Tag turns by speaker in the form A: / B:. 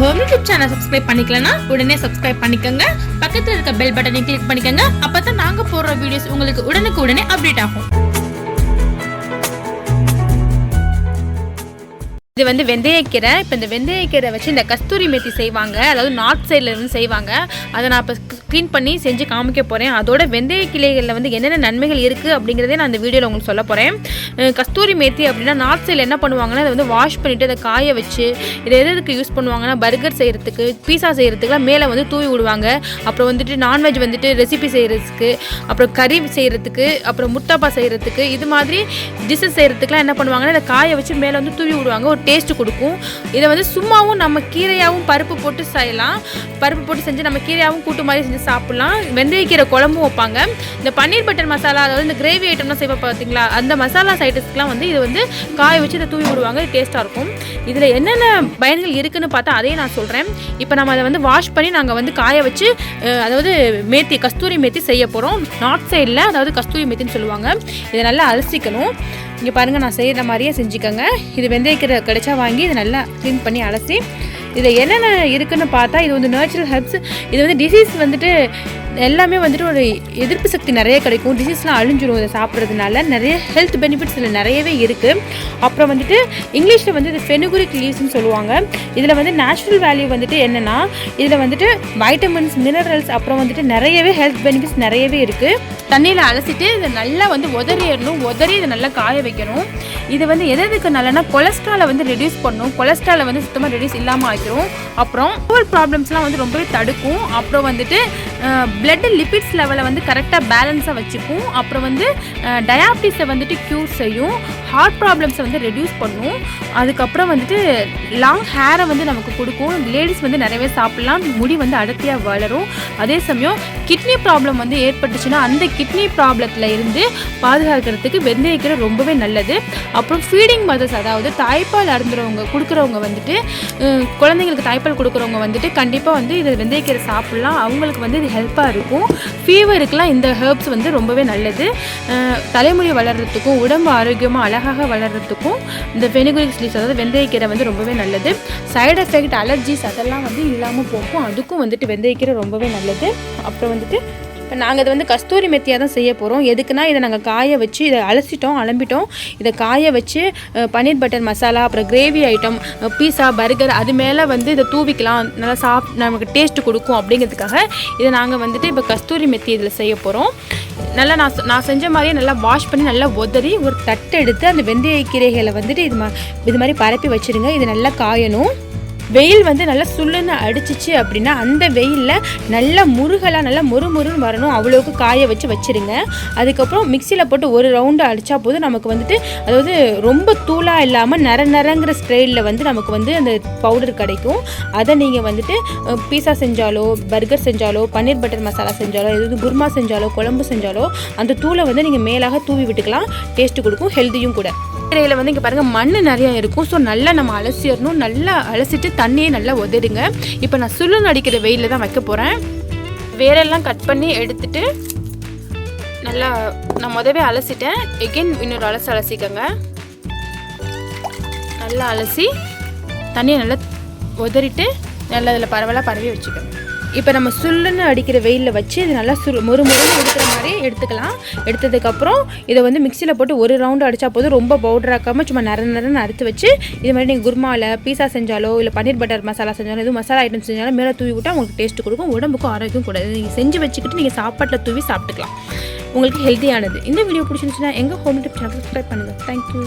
A: Home YouTube channel subscribe பண்ணிக்கலனா உடனே subscribe பண்ணிக்கோங்க. பக்கத்தில் இருக்க பெல் பட்டனை கிளிக் பண்ணிக்கோங்க. அப்போ தான் நாங்கள் போடுற வீடியோஸ் உங்களுக்கு உடனுக்கு உடனே அப்டேட் ஆகும். இது வந்து வெந்தயக்கீரை. இப்போ இந்த வெந்தயக்கீரை வச்சு இந்த கஸ்தூரி மெத்தி செய்வாங்க. அதாவது நார்த் சைடில் இருந்து செய்வாங்க. அதை நான் இப்போ க்ளீன் பண்ணி செஞ்சு காமிக்க போகிறேன் அதோட வெந்தய கிளைகளில் வந்து என்னென்ன நன்மைகள் இருக்குது அப்படிங்கிறதே நான் அந்த வீடியோவில் உங்களுக்கு சொல்ல போகிறேன் கஸ்தூரி மேத்தி அப்படின்னா நார்த் சைடில் என்ன பண்ணுவாங்கன்னா அதை வந்து வாஷ் பண்ணிவிட்டு அதை காய வச்சு இதை எது எதுக்கு யூஸ் பண்ணுவாங்கன்னா பர்கர் செய்கிறதுக்கு பீஸா செய்கிறதுக்குலாம் மேலே வந்து தூவி விடுவாங்க. அப்புறம் வந்துட்டு நான்வெஜ் வந்துட்டு ரெசிபி செய்கிறதுக்கு அப்புறம் கறி செய்கிறதுக்கு அப்புறம் முட்டாப்பா செய்கிறதுக்கு இது மாதிரி டிஷ்ஷஸ் செய்கிறதுக்குலாம் என்ன பண்ணுவாங்கன்னா இதை காய வச்சு மேலே வந்து தூவி விடுவாங்க. ஒரு டேஸ்ட் கொடுக்கும். இதை வந்து சும்மாவும் நம்ம கீரையாகவும் பருப்பு போட்டு செய்யலாம். பருப்பு போட்டு செஞ்சு நம்ம கீரையாகவும் கூட்டு மாதிரி செஞ்சு சாப்பிட்லாம். வெந்தயக்கீரை குழம்பும் வைப்பாங்க. இந்த பன்னீர் பட்டர் மசாலா அதாவது இந்த கிரேவி ஐட்டம்லாம் செய்வோம் பார்த்தீங்களா அந்த மசாலா ஐட்டம்ஸ்க்குலாம் வந்து இது வந்து காய வச்சு இதை தூவி விடுவாங்க. டேஸ்ட்டாக இருக்கும். இதில் என்னென்ன பயன்கள் இருக்குதுன்னு பார்த்தா அதையே நான் சொல்கிறேன் இப்போ நம்ம அதை வந்து வாஷ் பண்ணி நாங்கள் வந்து காய வச்சு அதாவது மேத்தி கஸ்தூரி மேத்தி செய்ய போகிறோம் நார்த் சைடில் அதாவது கஸ்தூரி மேத்தின்னு சொல்லுவாங்க. இதை நல்லா அலசிக்கணும். இங்கே பாருங்கள் நான் செய்கிற மாதிரியே செஞ்சுக்கோங்க. இது வெந்தயக்கீரை கிடைச்சா வாங்கி இதை நல்லா க்ளீன் பண்ணி அலசி இதில் என்னென்ன இருக்குதுன்னு பார்த்தா இது வந்து நேச்சுரல் ஹெர்ப்ஸ் இது வந்து டிசீஸ் வந்துட்டு எல்லாமே வந்துட்டு ஒரு எதிர்ப்பு சக்தி நிறைய கிடைக்கும். டிசீஸ்லாம் அழிஞ்சிரும் இதை சாப்பிட்றதுனால. நிறைய ஹெல்த் பெனிஃபிட்ஸ் இதில் நிறையவே இருக்குது அப்புறம் வந்துட்டு இங்கிலீஷில் வந்து இது ஃபெனுகுரிக் லீவ்ஸ்னு சொல்லுவாங்க. இதில் வந்து நேச்சுரல் வேல்யூ வந்துட்டு என்னென்னா இதில் வந்துட்டு வைட்டமின்ஸ் மினரல்ஸ் அப்புறம் வந்துட்டு நிறையவே ஹெல்த் பெனிஃபிட்ஸ் நிறையவே இருக்குது தண்ணியில் அலசிட்டு இதை நல்லா வந்து உதறிடணும் உதறி இதை நல்லா காய வைக்கணும். இது வந்து எது எதுக்கு நல்லனா கொலஸ்ட்ராலை வந்து ரெடியூஸ் பண்ணும் கொலஸ்ட்ராலை வந்து சுத்தமாக ரெடியூஸ் இல்லாமல் ஆக்கிரும். அப்புறம் ஓவர் ப்ராப்ளம்ஸ்லாம் வந்து ரொம்பவே தடுக்கும். அப்புறம் வந்துட்டு பிளட் லிபிட்ஸ் லெவலை வந்து கரெக்டாக பேலன்ஸாக வச்சுக்கும். அப்புறம் வந்து டயாபிட்டிஸை வந்துட்டு க்யூர் செய்யும். ஹார்ட் ப்ராப்ளம்ஸை வந்து ரெடியூஸ் பண்ணும். அதுக்கப்புறம் வந்துட்டு லாங் ஹேரை வந்து நமக்கு கொடுக்கும். லேடிஸ் வந்து நிறையவே சாப்பிட்லாம். முடி வந்து அடர்த்தியாக வளரும். அதே சமயம் கிட்னி ப்ராப்ளம் வந்து ஏற்பட்டுச்சுன்னா அந்த கிட்னி ப்ராப்ளத்தில் இருந்து பாதுகாக்கிறதுக்கு வெந்தயக்கீரை ரொம்பவே நல்லது. அப்புறம் ஃபீடிங் மதர்ஸ் அதாவது தாய்ப்பால் அருந்துறவங்க கொடுக்குறவங்க வந்துட்டு குழந்தைங்களுக்கு தாய்ப்பால் கொடுக்குறவங்க வந்துட்டு கண்டிப்பாக வந்து இது வெந்தயக்கீரை சாப்பிட்லாம். அவங்களுக்கு வந்து மாதிரி ஹெல்ப்பாக இருக்கும். ஃபீவருக்கெலாம் இந்த ஹெர்ப்ஸ் வந்து ரொம்பவே நல்லது. தலைமுடி வளர்கிறதுக்கும் உடம்பு ஆரோக்கியமாக அழகாக வளர்கிறதுக்கும் இந்த ஃபெனிகுலிக் ஸ்லீவ்ஸ் அதாவது வெந்தயக்கீரை வந்து ரொம்பவே நல்லது. சைடு எஃபெக்ட் அலர்ஜிஸ் அதெல்லாம் வந்து இல்லாமல் போகும். அதுக்கும் வந்துட்டு வெந்தயக்கீரை ரொம்பவே நல்லது. அப்புறம் வந்துட்டு இப்போ நாங்கள் இதை வந்து கஸ்தூரி மெத்தியாக தான் செய்ய போகிறோம் எதுக்குன்னா இதை நாங்கள் காய வச்சு இதை அலசிட்டோம் அலம்பிட்டோம். இதை காய வச்சு பன்னீர் பட்டர் மசாலா அப்புறம் கிரேவி ஐட்டம் பீஸா பர்கர் அது மேலே வந்து இதை தூவிக்கலாம். நல்லா சாப் நமக்கு டேஸ்ட் கொடுக்கும் அப்படிங்கிறதுக்காக இதை நாங்கள் வந்துட்டு இப்போ கஸ்தூரி மெத்தி இதில் செய்ய போகிறோம் நல்லா நான் நான் செஞ்ச மாதிரியே நல்லா வாஷ் பண்ணி நல்லா உதறி ஒரு தட்டு எடுத்து அந்த வெந்தய கீரைகளை வந்துட்டு இது மா இது மாதிரி பரப்பி வச்சுருங்க. இது நல்லா காயணும். வெயில் வந்து நல்லா சுள்ளுன்னு அடிச்சிச்சு அப்படின்னா அந்த வெயிலில் நல்லா முருகலாக நல்லா முறுமுறுன்னு வரணும். அவ்வளோக்கு காய வச்சு வச்சிருங்க. அதுக்கப்புறம் மிக்சியில் போட்டு ஒரு ரவுண்டு அடித்தா போதும். நமக்கு வந்துட்டு அதாவது ரொம்ப தூளாக இல்லாமல் நர நரங்கிற ஸ்டைலில் வந்து நமக்கு வந்து அந்த பவுடர் கிடைக்கும். அதை நீங்கள் வந்துட்டு பீஸா செஞ்சாலோ பர்கர் செஞ்சாலோ பன்னீர் பட்டர் மசாலா செஞ்சாலோ எதாவது குருமா செஞ்சாலோ குழம்பு செஞ்சாலோ அந்த தூளை வந்து நீங்கள் மேலாக தூவி விட்டுக்கலாம். டேஸ்ட்டு கொடுக்கும் ஹெல்த்தியும் கூட. கீரையில் வந்து இங்கே பாருங்கள் மண் நிறையா இருக்கும். ஸோ நல்லா நம்ம அலசிடணும். நல்லா அலசிட்டு தண்ணியை நல்லா உதடுங்க. இப்போ நான் சுள்ளு அடிக்கிற வெயிலில் தான் வைக்க போகிறேன் வேரெல்லாம் கட் பண்ணி எடுத்துட்டு நல்லா நான் முதவே அலசிட்டேன். எகெயின் இன்னொரு அலசி அலசிக்கோங்க. நல்லா அலசி தண்ணியை நல்லா உதறிட்டு நல்லா அதில் பரவலாக பரவி வச்சுக்கோங்க. இப்போ நம்ம சுல்லுன்னு அடிக்கிற வெயிலில் வச்சு இது நல்லா சுரு மொறு மொறுன்னு எடுக்கிற மாதிரி எடுத்துக்கலாம். எடுத்ததுக்கப்புறம் இதை வந்து மிக்சியில் போட்டு ஒரு ரவுண்டு அடித்தா போதும். ரொம்ப பவுடர் ஆக்காமல் சும்மா நிற நிறன்னு அறுத்து வச்சு இது மாதிரி நீங்கள் குருமாவில் பீஸா செஞ்சாலோ இல்லை பன்னீர் பட்டர் மசாலா செஞ்சாலோ எதுவும் மசாலா ஐட்டம் செஞ்சாலும் மேலே தூவி விட்டால் உங்களுக்கு டேஸ்ட் கொடுக்கும். உடம்புக்கும் ஆரோக்கியம் கூடாது நீங்கள் செஞ்சு வச்சுக்கிட்டு நீங்கள் சாப்பாட்டில் தூவி சாப்பிட்டுக்கலாம். உங்களுக்கு ஹெல்த்தியானது இந்த வீடியோ பிடிச்சிருந்துச்சுன்னா எங்கள் ஹோம் டிப் சேனல் சப்ஸ்கிரைப் பண்ணுங்கள் தேங்க்யூ